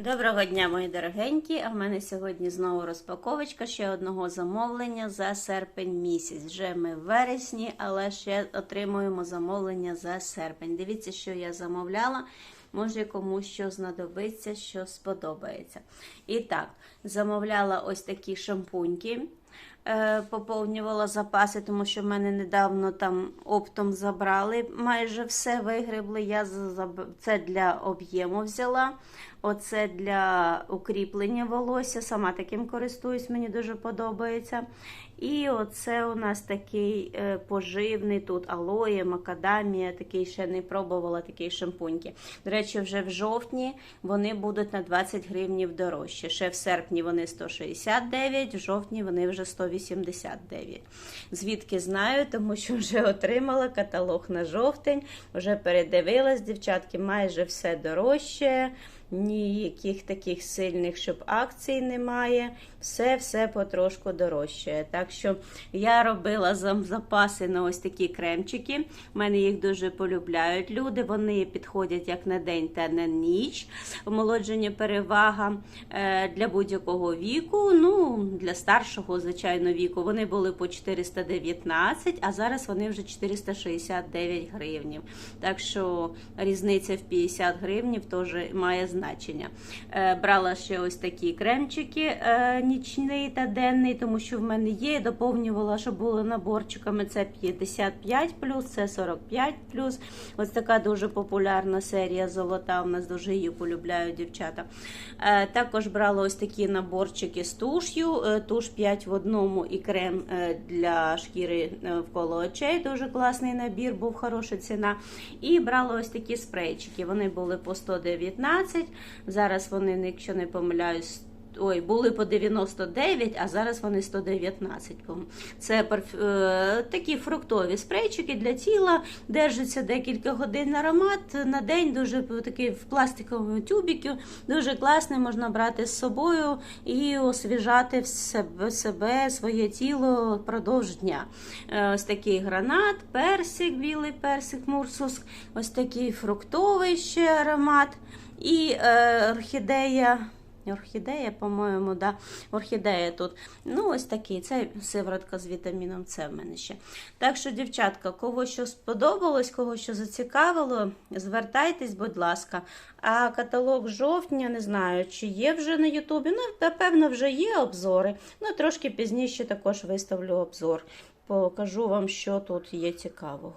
Доброго дня, мої дорогенькі. А в мене сьогодні знову розпаковочка ще одного замовлення за серпень місяць. Вже ми в вересні, але ще отримуємо замовлення за серпень. Дивіться, що я замовляла. Може комусь що знадобиться, що сподобається. І так, замовляла ось такі шампуньки. Е, Поповнювала запаси, тому що в мене недавно там оптом забрали, майже все вигребли. Я це для об'єму взяла. Оце для укріплення волосся. Сама таким користуюсь, мені дуже подобається. І оце у нас такий е, поживний тут алоє, макадамія, такий ще не пробувала, такий шампуньки. До речі, вже в жовтні вони будуть на 20 гривнів дорожче. Ще в серпні вони 169, в жовтні вони вже 189. Звідки знаю, тому що вже отримала каталог на жовтень, вже передивилась, дівчатки, майже все дорожче. Ніяких таких сильних, щоб акцій немає. Все-все потрошку дорожчає. Так що я робила запаси на ось такі кремчики. У мене їх дуже полюбляють люди. Вони підходять як на день та на ніч. Омолодження перевага е, для будь-якого віку. Ну, для старшого, звичайно, віку. Вони були по 419, а зараз вони вже 469 гривнів. Так що різниця в 50 гривнів теж має значення. Е, Брала ще ось такі кремчики е, нічний та денний, тому що в мене є. Доповнювала, що було наборчиками. Це 55 це 45 Ось така дуже популярна серія золота. У нас дуже її полюбляють дівчата. Е, Також брала ось такі наборчики з туш'ю. Туш 5 в одному і крем для шкіри навколо очей. Дуже класний набір, був хороша ціна. І брала ось такі спрейчики. Вони були по 119. Зараз вони, якщо не помиляюсь, Ой, були по 99, а зараз вони 119. Це парф... е, такі фруктові спрейчики для тіла. Держиться декілька годин аромат на день. Дуже такий в пластиковому тюбіку. Дуже класний, можна брати з собою і освіжати в себе, себе своє тіло впродовж дня. Е, Ось такий гранат, персик, білий персик, мурсуск, ось такий фруктовий ще аромат. І е, орхідея. Орхідея, по-моєму, да. Орхідея тут. Ну, ось такий. Це сиворотка з вітаміном С в мене ще. Так що, дівчатка, кого що сподобалось, кого що зацікавило, звертайтесь, будь ласка. А каталог жовтня, не знаю, чи є вже на Ютубі. Ну, напевно, вже є обзори. Ну, трошки пізніше також виставлю обзор. Покажу вам, що тут є цікавого.